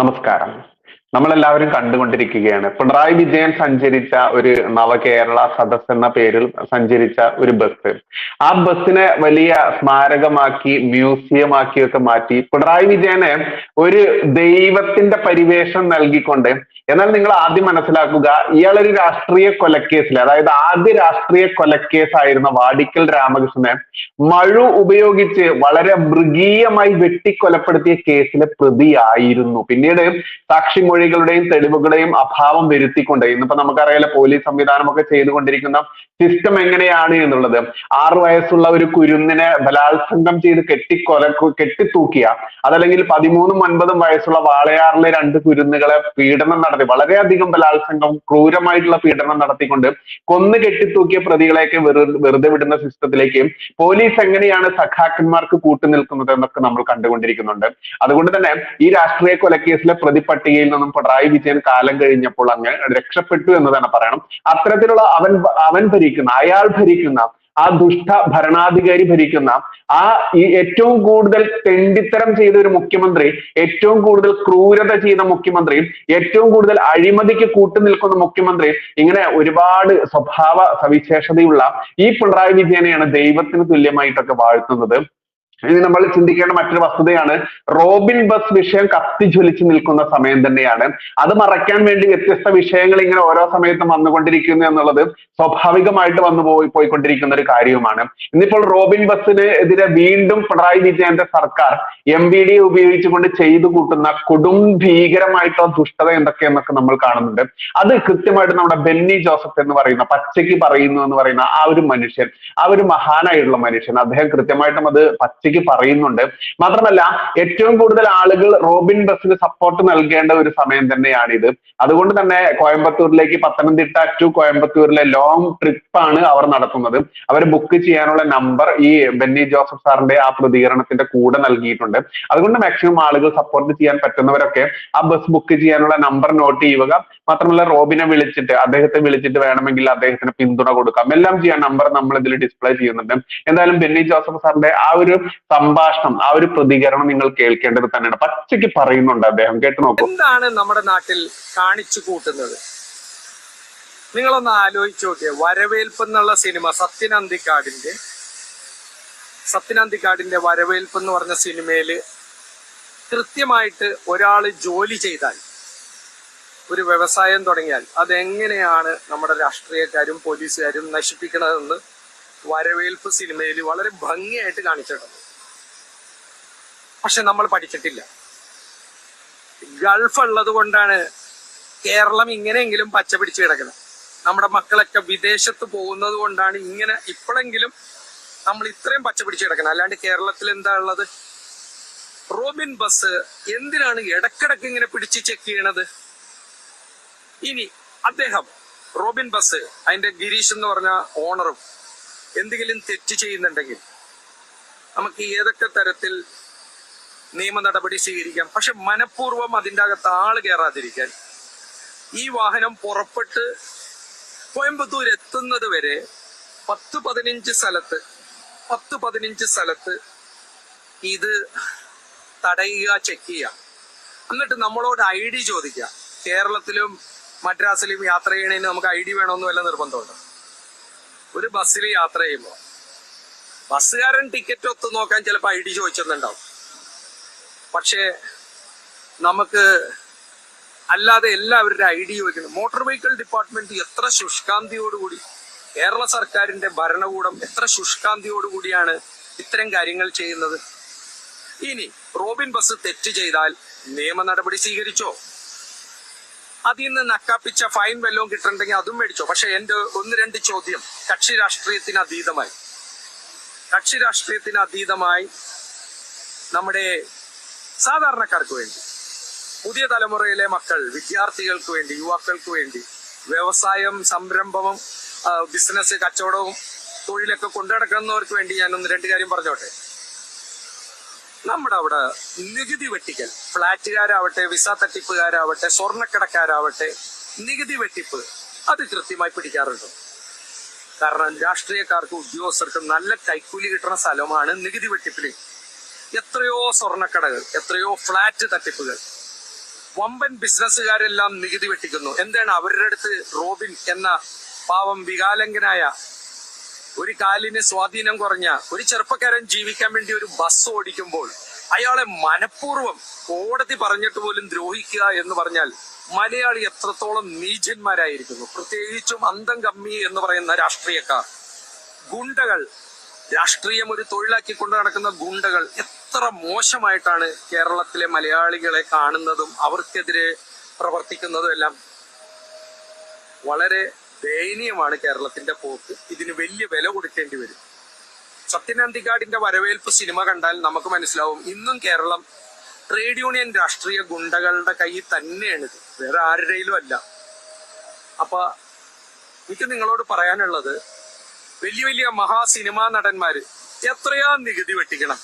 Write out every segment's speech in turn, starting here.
നമസ്കാരം. നമ്മളെല്ലാവരും കണ്ടുകൊണ്ടിരിക്കുകയാണ്. പിണറായി വിജയൻ സഞ്ചരിച്ച ഒരു നവകേരള സദസ് എന്ന പേരിൽ സഞ്ചരിച്ച ഒരു ബസ്. ആ ബസ്സിനെ വലിയ സ്മാരകമാക്കി മ്യൂസിയമാക്കിയൊക്കെ മാറ്റി പിണറായി വിജയനെ ഒരു ദൈവത്തിന്റെ പരിവേഷം നൽകിക്കൊണ്ട് എന്നാൽ നിങ്ങൾ ആദ്യം മനസ്സിലാക്കുക ഇയാളൊരു രാഷ്ട്രീയ കൊലക്കേസിൽ അതായത് ആദ്യ രാഷ്ട്രീയ കൊലക്കേസായിരുന്ന വാടിക്കൽ രാമകൃഷ്ണനെ മഴു ഉപയോഗിച്ച് വളരെ മൃഗീയമായി വെട്ടിക്കൊലപ്പെടുത്തിയ കേസിലെ പ്രതിയായിരുന്നു. പിന്നീട് സാക്ഷിമൊഴികളുടെയും തെളിവുകളുടെയും അഭാവം വരുത്തിക്കൊണ്ട് ഇന്നിപ്പോ നമുക്കറിയാലോ പോലീസ് സംവിധാനമൊക്കെ ചെയ്തുകൊണ്ടിരിക്കുന്ന സിസ്റ്റം എങ്ങനെയാണ് എന്നുള്ളത്. ആറു വയസ്സുള്ള ഒരു കുരുന്നിനെ ബലാത്സംഗം ചെയ്ത് കെട്ടിക്കൊല കെട്ടിത്തൂക്കിയ അതല്ലെങ്കിൽ പതിമൂന്നും ഒൻപതും വയസ്സുള്ള വാളയാറിലെ രണ്ട് കുരുന്നുകളെ പീഡനം നടത്തി വളരെയധികം ബലാത്സംഗം ക്രൂരമായിട്ടുള്ള പീഡനം നടത്തിക്കൊണ്ട് കൊന്നു കെട്ടിത്തൂക്കിയ പ്രതികളെയൊക്കെ വെറു വെറുതെ വിടുന്ന സിസ്റ്റത്തിലേക്ക് പോലീസ് എങ്ങനെയാണ് സഖാക്കന്മാർക്ക് കൂട്ടുനിൽക്കുന്നത് എന്നൊക്കെ നമ്മൾ കണ്ടുകൊണ്ടിരിക്കുന്നുണ്ട്. അതുകൊണ്ട് തന്നെ ഈ രാഷ്ട്രീയ കൊലക്കേസിലെ പ്രതിപട്ടികയിൽ നിന്നും പിണറായി വിജയൻ കാലം കഴിഞ്ഞപ്പോൾ അങ്ങ് രക്ഷപ്പെട്ടു എന്ന് തന്നെ പറയണം. അത്തരത്തിലുള്ള അവൻ അവൻ ഭരിക്കുന്ന അയാൾ ഭരിക്കുന്ന ആ ദുഷ്ട ഭരണാധികാരി ഭരിക്കുന്ന ആ ഈ ഏറ്റവും കൂടുതൽ തെണ്ടിത്തരം ചെയ്ത ഒരു മുഖ്യമന്ത്രി ഏറ്റവും കൂടുതൽ ക്രൂരത ചെയ്ത മുഖ്യമന്ത്രി ഏറ്റവും കൂടുതൽ അഴിമതിക്ക് കൂട്ടുനിൽക്കുന്ന മുഖ്യമന്ത്രി ഇങ്ങനെ ഒരുപാട് സ്വഭാവ സവിശേഷതയുള്ള ഈ പിണറായി വിജയനെയാണ് ദൈവത്തിന് തുല്യമായിട്ടൊക്കെ വാഴ്ത്തുന്നത്. ഇനി നമ്മൾ ചിന്തിക്കേണ്ട മറ്റൊരു വസ്തുതയാണ്. റോബിൻ ബസ് വിഷയം കത്തിജ്വലിച്ച് നിൽക്കുന്ന സമയം തന്നെയാണ്. അത് മറയ്ക്കാൻ വേണ്ടി വ്യത്യസ്ത വിഷയങ്ങൾ ഇങ്ങനെ ഓരോ സമയത്തും വന്നുകൊണ്ടിരിക്കുന്നു എന്നുള്ളത് സ്വാഭാവികമായിട്ട് വന്നു പോയി പോയിക്കൊണ്ടിരിക്കുന്ന ഒരു കാര്യവുമാണ്. ഇന്നിപ്പോൾ റോബിൻ ബസ്സിന് എതിരെ വീണ്ടും പിണറായി വിജയന്റെ സർക്കാർ എം ബി ഡി ഉപയോഗിച്ചുകൊണ്ട് ചെയ്തു കൂട്ടുന്ന കൊടും ഭീകരമായിട്ടുള്ള ദുഷ്ടത എന്തൊക്കെയെന്നൊക്കെ നമ്മൾ കാണുന്നുണ്ട്. അത് കൃത്യമായിട്ട് നമ്മുടെ ബെന്നി ജോസഫ് എന്ന് പറയുന്ന പച്ചയ്ക്ക് പറയുന്നു എന്ന് പറയുന്ന ആ ഒരു മനുഷ്യൻ ആ ഒരു മഹാനായിട്ടുള്ള മനുഷ്യൻ അദ്ദേഹം കൃത്യമായിട്ടും അത് പച്ചയ്ക്ക് പറയുന്നുണ്ട്. മാത്രമല്ല ഏറ്റവും കൂടുതൽ ആളുകൾ റോബിൻ ബസ്സിന് സപ്പോർട്ട് നൽകേണ്ട ഒരു സമയം തന്നെയാണ് ഇത് അതുകൊണ്ട് തന്നെ കോയമ്പത്തൂരിലേക്ക് പത്തനംതിട്ട ടു കോയമ്പത്തൂരിലെ ലോങ് ആണ് അവർ നടത്തുന്നത്. അവർ ബുക്ക് ചെയ്യാനുള്ള നമ്പർ ഈ ബെന്നി ജോസഫ് സാറിന്റെ ആ പ്രതികരണത്തിന്റെ കൂടെ നൽകിയിട്ടുണ്ട്. അതുകൊണ്ട് മാക്സിമം ആളുകൾ സപ്പോർട്ട് ചെയ്യാൻ പറ്റുന്നവരൊക്കെ ആ ബസ് ബുക്ക് ചെയ്യാനുള്ള നമ്പർ നോട്ട് ചെയ്യുക. മാത്രമല്ല റോബിനെ വിളിച്ചിട്ട് അദ്ദേഹത്തെ വിളിച്ചിട്ട് വേണമെങ്കിൽ അദ്ദേഹത്തിന് പിന്തുണ കൊടുക്കാം. എല്ലാം ചെയ്യാൻ നമ്പർ നമ്മൾ ഇതിൽ ഡിസ്പ്ലേ ചെയ്യുന്നുണ്ട്. എന്തായാലും ബെന്നി ജോസഫ് സാറിന്റെ ആ ഒരു സംഭാഷണം ആ ഒരു പ്രതികരണം നിങ്ങൾ കേൾക്കേണ്ടത് തന്നെയാണ്. പച്ചയ്ക്ക് പറയുന്നുണ്ട് അദ്ദേഹം. കേട്ടു നോക്കൂ. എന്താണ് നമ്മുടെ നാട്ടിൽ കാണിച്ചു കൂട്ടുന്നത്? നിങ്ങളൊന്ന് ആലോചിച്ച് നോക്കിയ. വരവേൽപ്പ് എന്നുള്ള സിനിമ സത്യനന്തിക്കാടിന്റെ സത്യനന്തിക്കാടിന്റെ വരവേൽപ്പ് എന്ന് പറഞ്ഞ സിനിമയിൽ കൃത്യമായിട്ട് ഒരാൾ ജോലി ചെയ്താൽ ഒരു വ്യവസായം തുടങ്ങിയാൽ അതെങ്ങനെയാണ് നമ്മുടെ രാഷ്ട്രീയക്കാരും പോലീസുകാരും നശിപ്പിക്കണതെന്ന് വരവേൽപ്പ് സിനിമയിൽ വളരെ ഭംഗിയായിട്ട് കാണിച്ചിട്ടുണ്ട്. പക്ഷെ നമ്മൾ പഠിച്ചിട്ടില്ല. ഗൾഫ് ഉള്ളത് കൊണ്ടാണ് കേരളം ഇങ്ങനെയെങ്കിലും പച്ച പിടിച്ച് കിടക്കുന്നത് നമ്മുടെ മക്കളൊക്കെ വിദേശത്ത് പോകുന്നത് കൊണ്ടാണ് ഇങ്ങനെ ഇപ്പോഴെങ്കിലും നമ്മൾ ഇത്രയും പച്ച പിടിച്ച് കിടക്കുന്നത് അല്ലാണ്ട് കേരളത്തിൽ എന്താ ഉള്ളത്? റോബിൻ ബസ് എന്തിനാണ് ഇടക്കിടക്ക് ഇങ്ങനെ പിടിച്ച് ചെക്ക് ചെയ്യണത്? ഇനി അദ്ദേഹം റോബിൻ ബസ് അതിന്റെ ഗിരീഷ് എന്ന് പറഞ്ഞ ഓണറും എന്തെങ്കിലും തെറ്റ് ചെയ്യുന്നുണ്ടെങ്കിൽ നമുക്ക് ഏതൊക്കെ തരത്തിൽ നിയമ നടപടി സ്വീകരിക്കാം. പക്ഷെ മനഃപൂർവം അതിന്റെ അകത്ത് ആൾ കയറാതിരിക്കാൻ ഈ വാഹനം പുറപ്പെട്ട് കോയമ്പത്തൂർ എത്തുന്നത് വരെ പത്ത് പതിനഞ്ച് സ്ഥലത്ത് പത്ത് പതിനഞ്ച് സ്ഥലത്ത് ഇത് തടയുക ചെക്ക് ചെയ്യുക. എന്നിട്ട് നമ്മളോട് ഐ ഡി ചോദിക്കുക. കേരളത്തിലും മദ്രാസിലും യാത്ര ചെയ്യണതിന് നമുക്ക് ഐ ഡി വേണമെന്ന് വല്ല നിർബന്ധമുണ്ട്? ഒരു ബസ്സിൽ യാത്ര ചെയ്യുമ്പോൾ ബസ്സുകാരൻ ടിക്കറ്റ് ഒത്തു നോക്കാൻ ചിലപ്പോൾ ഐ ഡി ചോദിച്ചെന്നുണ്ടാവും. പക്ഷേ നമുക്ക് അല്ലാതെ എല്ലാവരുടെ ഐഡിയ ചോദിക്കണം മോട്ടോർ വെഹിക്കിൾ ഡിപ്പാർട്ട്മെന്റ് എത്ര ശുഷ്കാന്തിയോടുകൂടി കേരള സർക്കാരിന്റെ ഭരണകൂടം എത്ര ശുഷ്കാന്തിയോടുകൂടിയാണ് ഇത്തരം കാര്യങ്ങൾ ചെയ്യുന്നത്? ഇനി റോബിൻ ബസ് തെറ്റ് ചെയ്താൽ നിയമ നടപടി സ്വീകരിച്ചോ? അതിൽ നിന്ന് നക്കാപ്പിച്ച ഫൈൻ വല്ലതും കിട്ടുന്നുണ്ടെങ്കിൽ അതും മേടിച്ചോ? പക്ഷെ എന്റെ ഒന്ന് രണ്ട് ചോദ്യം കക്ഷി രാഷ്ട്രീയത്തിന് അതീതമായി. കക്ഷി രാഷ്ട്രീയത്തിന് അതീതമായി നമ്മുടെ സാധാരണക്കാർക്ക് വേണ്ടി പുതിയ തലമുറയിലെ മക്കൾ വിദ്യാർത്ഥികൾക്ക് വേണ്ടി യുവാക്കൾക്ക് വേണ്ടി വ്യവസായം സംരംഭവും ബിസിനസ് കച്ചവടവും തൊഴിലൊക്കെ കൊണ്ടുനടക്കുന്നവർക്ക് വേണ്ടി ഞാൻ ഒന്ന് രണ്ട് കാര്യം പറഞ്ഞോട്ടെ. നമ്മുടെ അവിടെ നികുതി വെട്ടിക്കൽ ഫ്ളാറ്റുകാരാവട്ടെ വിസ തട്ടിപ്പുകാരാവട്ടെ സ്വർണക്കടക്കാരാവട്ടെ നികുതി വെട്ടിപ്പ് അത് കൃത്യമായി പിടിക്കാറുണ്ട്. കാരണം രാഷ്ട്രീയക്കാർക്കും ഉദ്യോഗസ്ഥർക്കും നല്ല കൈക്കൂലി കിട്ടുന്ന സ്ഥലമാണ് നികുതി വെട്ടിപ്പിൽ എത്രയോ സ്വർണക്കടകൾ എത്രയോ ഫ്ലാറ്റ് തട്ടിപ്പുകൾ. വമ്പൻ ബിസിനസ്സുകാരെല്ലാം നികുതി വെട്ടിക്കുന്നു. എന്താണ് അവരുടെ അടുത്ത് റോബിൻ എന്ന പാവം വികാലങ്കനായ ഒരു കാലിന് സ്വാധീനം കുറഞ്ഞ ഒരു ചെറുപ്പക്കാരൻ ജീവിക്കാൻ വേണ്ടി ഒരു ബസ് ഓടിക്കുമ്പോൾ അയാളെ മനഃപൂർവം കോടതി പറഞ്ഞിട്ട് പോലും ദ്രോഹിക്കുക എന്ന് പറഞ്ഞാൽ മലയാളി എത്രത്തോളം നീചന്മാരായിരിക്കുന്നു. പ്രത്യേകിച്ചും അന്തം കമ്മി എന്ന് പറയുന്ന രാഷ്ട്രീയക്കാർ. ഗുണ്ടകൾ രാഷ്ട്രീയം ഒരു തൊഴിലാക്കി കൊണ്ട് നടക്കുന്ന ഗുണ്ടകൾ എത്ര മോശമായിട്ടാണ് കേരളത്തിലെ മലയാളികളെ കാണുന്നതും അവർക്കെതിരെ പ്രവർത്തിക്കുന്നതും എല്ലാം വളരെ ദയനീയമാണ് കേരളത്തിന്റെ പോക്ക്. ഇതിന് വലിയ വില കൊടുക്കേണ്ടി വരും. സത്യനന്ദിക്കാടിന്റെ വരവേൽപ്പ് സിനിമ കണ്ടാൽ നമുക്ക് മനസ്സിലാവും ഇന്നും കേരളം ട്രേഡ് യൂണിയൻ രാഷ്ട്രീയ ഗുണ്ടകളുടെ കയ്യിൽ തന്നെയാണിത് വേറെ ആരുടെയിലും അല്ല. അപ്പൊ എനിക്ക് നിങ്ങളോട് പറയാനുള്ളത് വലിയ വലിയ മഹാ സിനിമാ നടന്മാര് എത്രയാ നികുതി വെട്ടിക്കണം?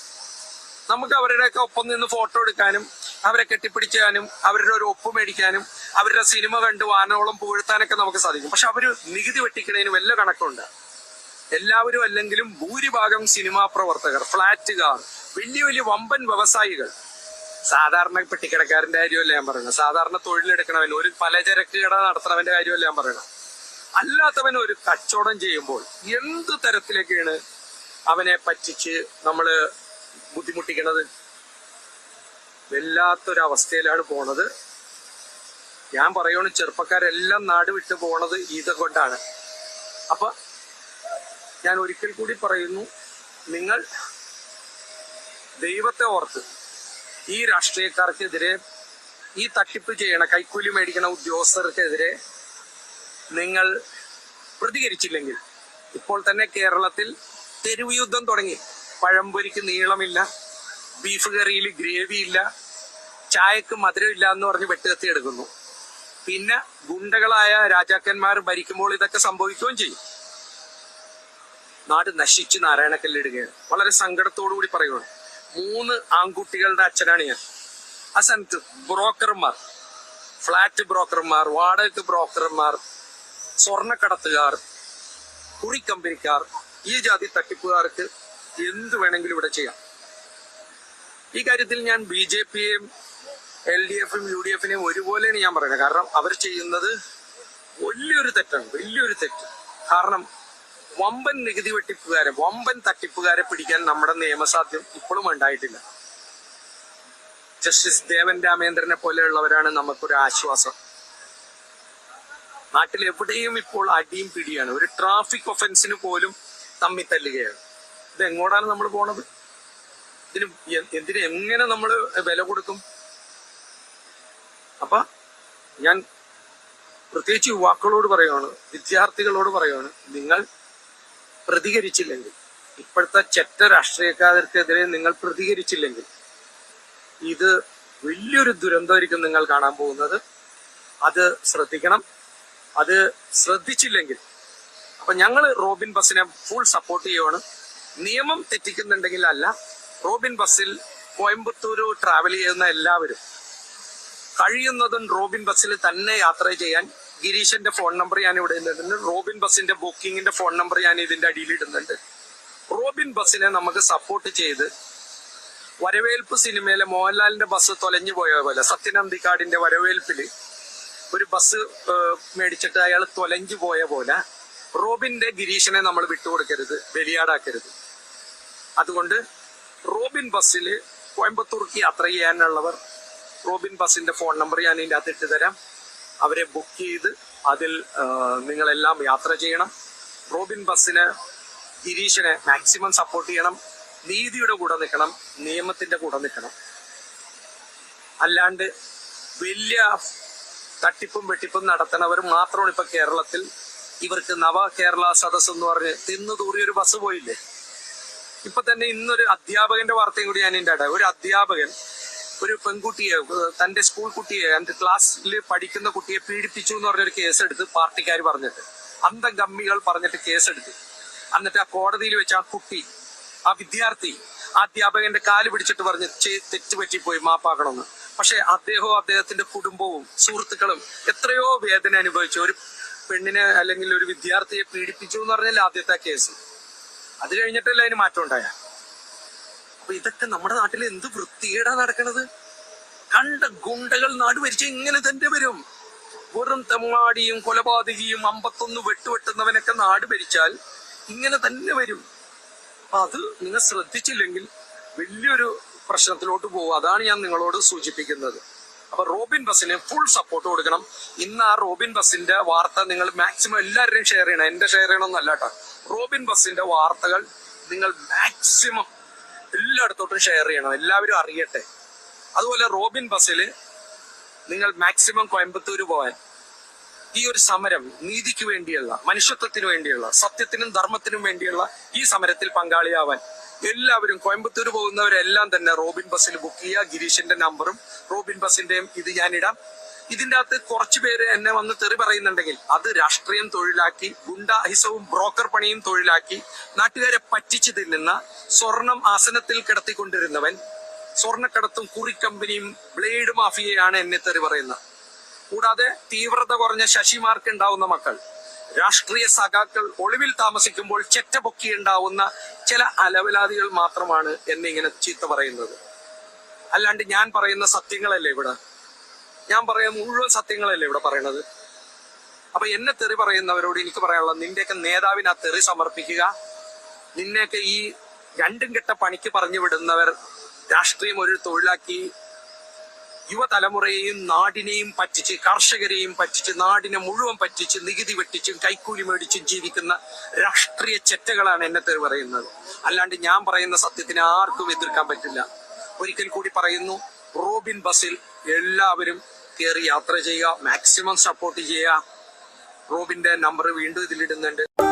നമുക്ക് അവരുടെയൊക്കെ ഒപ്പം നിന്ന് ഫോട്ടോ എടുക്കാനും അവരെ കെട്ടിപ്പിടിക്കാനും അവരുടെ ഒരു ഒപ്പ് മേടിക്കാനും അവരുടെ സിനിമ കണ്ട് വാനോളം പുകഴ്ത്താനൊക്കെ നമുക്ക് സാധിക്കും. പക്ഷെ അവർ നികുതി വെട്ടിക്കണേനും വല്ല കണക്കുണ്ട്. എല്ലാവരും അല്ലെങ്കിലും ഭൂരിഭാഗം സിനിമാ പ്രവർത്തകർ ഫ്ലാറ്റുകാർ വലിയ വലിയ വമ്പൻ വ്യവസായികൾ. സാധാരണ പെട്ടിക്കടക്കാരന്റെ കാര്യമല്ല ഞാൻ പറയുന്നത്? സാധാരണ തൊഴിലെടുക്കണവൻ ഒരു പലചരക്ക് കട നടത്തണവന്റെ കാര്യമല്ല ഞാൻ പറയുന്നത്? അല്ലാത്തവൻ ഒരു കച്ചവടം ചെയ്യുമ്പോൾ എന്ത് തരത്തിലേക്കാണ് അവനെ പറ്റിച്ച് നമ്മൾ ബുദ്ധിമുട്ടിക്കണത്? വല്ലാത്തൊരവസ്ഥയിലാണ് പോണത്. ഞാൻ പറയുകയാണ് ചെറുപ്പക്കാരെല്ലാം നാട് വിട്ടു പോണത് ഇത് കൊണ്ടാണ്. അപ്പൊ ഞാൻ ഒരിക്കൽ കൂടി പറയുന്നു നിങ്ങൾ ദൈവത്തെ ഓർത്ത് ഈ രാഷ്ട്രീയക്കാർക്കെതിരെ ഈ തട്ടിപ്പ് ചെയ്യണ കൈക്കൂലി മേടിക്കണ ഉദ്യോഗസ്ഥർക്കെതിരെ നിങ്ങൾ പ്രതികരിച്ചില്ലെങ്കിൽ ഇപ്പോൾ തന്നെ കേരളത്തിൽ തെരുവ് യുദ്ധം തുടങ്ങി. പഴംപൊരിക്ക് നീളമില്ല ബീഫ് കറിയിൽ ഗ്രേവി ഇല്ല ചായക്ക് മധുരമില്ല എന്ന് പറഞ്ഞ് വെട്ടുകത്തി എടുക്കുന്നു. പിന്നെ ഗുണ്ടകളായ രാജാക്കന്മാർ ഭരിക്കുമ്പോൾ ഇതൊക്കെ സംഭവിക്കുകയും ചെയ്യും. നാട് നശിച്ച് നാരായണക്കല്ലിടുകയാണ്. വളരെ സങ്കടത്തോടു കൂടി പറയുകയാണ് മൂന്ന് ആൺകുട്ടികളുടെ അച്ഛനാണ് ഞാൻ. ആ സ്ഥലത്ത് ബ്രോക്കർമാർ ഫ്ലാറ്റ് ബ്രോക്കർമാർ വാടക ബ്രോക്കർമാർ സ്വർണക്കടത്തുകാർ കുറിക്കമ്പനിക്കാർ ഈ ജാതി തട്ടിപ്പുകാർക്ക് എന്ത് വേണമെങ്കിലും ഇവിടെ ചെയ്യാം. ഈ കാര്യത്തിൽ ഞാൻ ബി ജെ പിയെയും എൽ ഡി എഫും യു ഡി എഫിനെയും ഒരുപോലെയാണ് ഞാൻ പറയുന്നത്. കാരണം അവർ ചെയ്യുന്നത് വലിയൊരു തെറ്റാണ് വലിയൊരു തെറ്റ്. കാരണം വമ്പൻ നികുതി വെട്ടിപ്പുകാരെ വമ്പൻ തട്ടിപ്പുകാരെ പിടിക്കാൻ നമ്മുടെ നിയമസാധ്യം ഇപ്പോഴും ഉണ്ടായിട്ടില്ല. ജസ്റ്റിസ് ദേവൻ രാമേന്ദ്രനെ പോലെയുള്ളവരാണ് നമുക്കൊരു ആശ്വാസം. നാട്ടിൽ എവിടെയും ഇപ്പോൾ അടിയും പിടിയാണ്. ഒരു ട്രാഫിക് ഒഫൻസിന് പോലും തമ്മി തല്ലുകയാണ്. ഇത് എങ്ങോട്ടാണ് നമ്മൾ പോണത്? ഇതിന് എന്തിന് എങ്ങനെ നമ്മൾ വില കൊടുക്കും? അപ്പൊ ഞാൻ പ്രത്യേകിച്ച് യുവാക്കളോട് പറയുകയാണ് വിദ്യാർത്ഥികളോട് പറയുകയാണ് നിങ്ങൾ പ്രതികരിച്ചില്ലെങ്കിൽ ഇപ്പോഴത്തെ ചെറ്റ രാഷ്ട്രീയക്കാർക്കെതിരെ നിങ്ങൾ പ്രതികരിച്ചില്ലെങ്കിൽ ഇത് വലിയൊരു ദുരന്തമായിരിക്കും നിങ്ങൾ കാണാൻ പോകുന്നത്. അത് ശ്രദ്ധിക്കണം. അത് ശ്രദ്ധിച്ചില്ലെങ്കിൽ അപ്പൊ ഞങ്ങൾ റോബിൻ ബസ്സിനെ ഫുൾ സപ്പോർട്ട് ചെയ്യുവാണ്. നിയമം തെറ്റിക്കുന്നുണ്ടെങ്കിൽ അല്ല റോബിൻ ബസ്സിൽ കോയമ്പത്തൂർ ട്രാവൽ ചെയ്യുന്ന എല്ലാവരും കഴിയുന്നതും റോബിൻ ബസ്സിൽ തന്നെ യാത്ര ചെയ്യാൻ ഗിരീഷന്റെ ഫോൺ നമ്പർ ഞാൻ ഇവിടെ ഇടുന്നുണ്ട്. റോബിൻ ബസ്സിന്റെ ബുക്കിങ്ങിന്റെ ഫോൺ നമ്പർ ഞാൻ ഇതിന്റെ അടിയിൽ ഇടുന്നുണ്ട്. റോബിൻ ബസ്സിനെ നമുക്ക് സപ്പോർട്ട് ചെയ്ത് വരവേൽപ്പ് സിനിമയിലെ മോഹൻലാലിന്റെ ബസ് തൊലഞ്ഞു പോയ പോലെ സത്യനന്ദിക്കാടിന്റെ വരവേൽപ്പിൽ ഒരു ബസ് മേടിച്ചിട്ട് അയാൾ തൊലഞ്ഞു പോയ പോലെ റോബിന്റെ ഗിരീഷിനെ നമ്മൾ വിട്ടുകൊടുക്കരുത് ബലിയാടാക്കരുത്. അതുകൊണ്ട് റോബിൻ ബസ്സിൽ കോയമ്പത്തൂർക്ക് യാത്ര ചെയ്യാനുള്ളവർ റോബിൻ ബസ്സിന്റെ ഫോൺ നമ്പർ ഞാൻ ഇതിന്റെ അകത്ത് ഇട്ട് തരാം. അവരെ ബുക്ക് ചെയ്ത് അതിൽ നിങ്ങളെല്ലാം യാത്ര ചെയ്യണം. റോബിൻ ബസ്സിന് ഗിരീഷിനെ മാക്സിമം സപ്പോർട്ട് ചെയ്യണം. നീതിയുടെ കൂടെ നിൽക്കണം. നിയമത്തിന്റെ കൂടെ നിൽക്കണം. അല്ലാണ്ട് വലിയ തട്ടിപ്പും വെട്ടിപ്പും നടത്തണവർ മാത്രമാണ് ഇപ്പൊ കേരളത്തിൽ. ഇവർക്ക് നവ കേരള സദസ് എന്ന് പറഞ്ഞ് തിന്നു തൂറിയ ഒരു ബസ് പോയില്ലേ? ഇപ്പൊ തന്നെ ഇന്നൊരു അധ്യാപകന്റെ വാർത്തയും കൂടി ഞാൻ ഇതിന്റെ ഒരു അധ്യാപകൻ ഒരു പെൺകുട്ടിയെ തന്റെ സ്കൂൾ കുട്ടിയെ എന്റെ ക്ലാസ്സിൽ പഠിക്കുന്ന കുട്ടിയെ പീഡിപ്പിച്ചു എന്ന് പറഞ്ഞൊരു കേസെടുത്ത് പാർട്ടിക്കാർ പറഞ്ഞിട്ട്. അന്തം ഗമ്മികൾ പറഞ്ഞിട്ട് കേസെടുത്ത് എന്നിട്ട് ആ കോടതിയിൽ വെച്ച് ആ കുട്ടി ആ വിദ്യാർത്ഥി ആ അധ്യാപകന്റെ കാൽ പിടിച്ചിട്ട് പറഞ്ഞ് "ചെ- തെറ്റ് പറ്റിപ്പോയി മാപ്പാക്കണമെന്ന്. പക്ഷെ അദ്ദേഹവും അദ്ദേഹത്തിന്റെ കുടുംബവും സുഹൃത്തുക്കളും എത്രയോ വേദന അനുഭവിച്ചു. ഒരു പെണ്ണിനെ അല്ലെങ്കിൽ ഒരു വിദ്യാർത്ഥിയെ പീഡിപ്പിച്ചു എന്ന് പറഞ്ഞാൽ ആദ്യത്തെ കേസ് അത് കഴിഞ്ഞിട്ടല്ല അതിന് മാറ്റം ഉണ്ടായ? അപ്പൊ ഇതൊക്കെ നമ്മുടെ നാട്ടിൽ എന്ത് വൃത്തിയേടാ നടക്കണത്? കണ്ട ഗുണ്ടകൾ നാട് ഭരിച്ച ഇങ്ങനെ തന്നെ വരും. വെറും തെമ്മാടിയും കൊലപാതകിയും അമ്പത്തൊന്ന് വെട്ടുവെട്ടുന്നവനൊക്കെ നാട് ഭരിച്ചാൽ ഇങ്ങനെ തന്നെ വരും. അപ്പൊ അത് നിങ്ങൾ ശ്രദ്ധിച്ചില്ലെങ്കിൽ വലിയൊരു പ്രശ്നത്തിലോട്ട് പോകും അതാണ് ഞാൻ നിങ്ങളോട് സൂചിപ്പിക്കുന്നത്. അപ്പൊ റോബിൻ ബസ്സിന് ഫുൾ സപ്പോർട്ട് കൊടുക്കണം. ഇന്ന് ആ റോബിൻ ബസ്സിന്റെ വാർത്ത നിങ്ങൾ മാക്സിമം എല്ലാവരുടെയും ഷെയർ ചെയ്യണം. എന്റെ ഷെയർ ചെയ്യണമെന്നല്ല കേട്ടോ റോബിൻ ബസ്സിന്റെ വാർത്തകൾ നിങ്ങൾ മാക്സിമം എല്ലായിടത്തോട്ടും ഷെയർ ചെയ്യണം. എല്ലാവരും അറിയട്ടെ. അതുപോലെ റോബിൻ ബസ്സിൽ നിങ്ങൾ മാക്സിമം കോയമ്പത്തൂർ പോകാൻ ഈ ഒരു സമരം നീതിക്ക് വേണ്ടിയുള്ള മനുഷ്യത്വത്തിന് വേണ്ടിയുള്ള സത്യത്തിനും ധർമ്മത്തിനും വേണ്ടിയുള്ള ഈ സമരത്തിൽ പങ്കാളിയാവാൻ എല്ലാവരും കോയമ്പത്തൂർ പോകുന്നവരെല്ലാം തന്നെ റോബിൻ ബസ്സിൽ ബുക്ക് ചെയ്യുക. ഗിരീഷിന്റെ നമ്പറും റോബിൻ ബസ്സിന്റെയും ഇത് ഞാനിടാം. ഇതിന്റെ അകത്ത് കുറച്ചു പേര് എന്നെ വന്ന് തെറി പറയുന്നുണ്ടെങ്കിൽ അത് രാഷ്ട്രീയം തൊഴിലാക്കി ഗുണ്ടാഹിസവും ബ്രോക്കർ പണിയും തൊഴിലാക്കി നാട്ടുകാരെ പറ്റിച്ചു തിന്നുന്ന സ്വർണം ആസനത്തിൽ കിടത്തിക്കൊണ്ടിരുന്നവൻ സ്വർണക്കടത്തും കുറിക്കമ്പനിയും ബ്ലേഡ് മാഫിയയാണ് എന്നെ തെറി പറയുന്നത്. കൂടാതെ തീവ്രത കുറഞ്ഞ ശശിമാർക്ക് ഉണ്ടാവുന്ന മക്കൾ. രാഷ്ട്രീയ സഖാക്കൾ ഒളിവിൽ താമസിക്കുമ്പോൾ ചെറ്റ പൊക്കി ഉണ്ടാവുന്ന ചില അലവലാദികൾ മാത്രമാണ് എന്നിങ്ങനെ ചീത്ത പറയുന്നത്. അല്ലാണ്ട് ഞാൻ പറയുന്ന സത്യങ്ങളല്ലേ ഇവിടെ? ഞാൻ പറയുന്ന മുഴുവൻ സത്യങ്ങളല്ലേ ഇവിടെ പറയണത്? അപ്പൊ എന്നെ തെറി പറയുന്നവരോട് എനിക്ക് പറയാനുള്ളത് നിന്റെയൊക്കെ നേതാവിന് ആ തെറി സമർപ്പിക്കുക. നിന്നെയൊക്കെ ഈ രണ്ടും കെട്ട പണിക്ക് പറഞ്ഞു വിടുന്നവർ രാഷ്ട്രീയം ഒരു തൊഴിലാക്കി യുവതലമുറയെയും നാടിനെയും പറ്റിച്ച് കർഷകരെയും പറ്റിച്ച് നാടിനെ മുഴുവൻ പറ്റിച്ച് നികുതി വെട്ടിച്ചും കൈക്കൂലി മേടിച്ചും ജീവിക്കുന്ന രാഷ്ട്രീയ ചെറ്റകളാണ് എന്നെ പറയുന്നത്. അല്ലാണ്ട് ഞാൻ പറയുന്ന സത്യത്തിന് ആർക്കും എതിർക്കാൻ പറ്റില്ല. ഒരിക്കൽ കൂടി പറയുന്നു റോബിൻ ബസിൽ എല്ലാവരും കയറി യാത്ര ചെയ്യുക മാക്സിമം സപ്പോർട്ട് ചെയ്യുക. റോബിന്റെ നമ്പർ വീണ്ടും ഇതിലിടുന്നുണ്ട്.